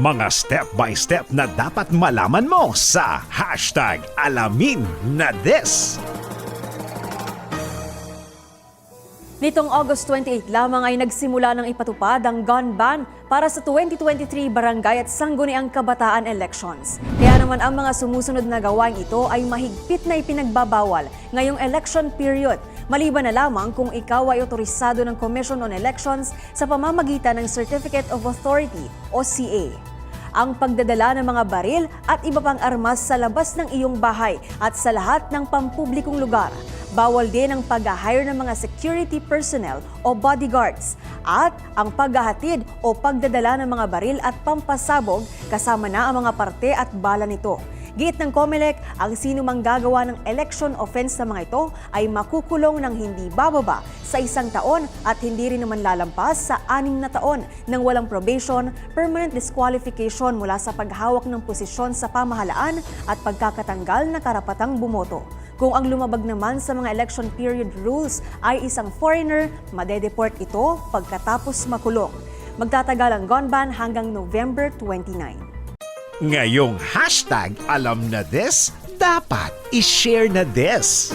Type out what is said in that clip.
Mga step-by-step na dapat malaman mo sa hashtag alamin na this. Nitong August 28 lamang ay nagsimula ng ipatupad ang gun ban para sa 2023 barangay at sangguniang kabataan elections. Kaya naman ang mga sumusunod na gawain ito ay mahigpit na ipinagbabawal ngayong election period. Maliban na lamang kung ikaw ay otorisado ng Commission on Elections sa pamamagitan ng Certificate of Authority o CA ang pagdadala ng mga baril at iba pang armas sa labas ng iyong bahay at sa lahat ng pampublikong lugar. Bawal din ang pag-hire ng mga security personnel o bodyguards at ang paghahatid o pagdadala ng mga baril at pampasabog kasama na ang mga parte at bala nito. Giit ng COMELEC, ang sino mang gagawa ng election offense na mga ito ay makukulong ng hindi bababa sa isang taon at hindi rin naman lalampas sa anim na taon ng walang probation, permanent disqualification mula sa paghawak ng posisyon sa pamahalaan at pagkakatanggal na karapatang bumoto. Kung ang lumabag naman sa mga election period rules ay isang foreigner, madedeport ito pagkatapos makulong. Magtatagal ang gun ban hanggang November 29. Ngayong hashtag alam na this, dapat i-share na this.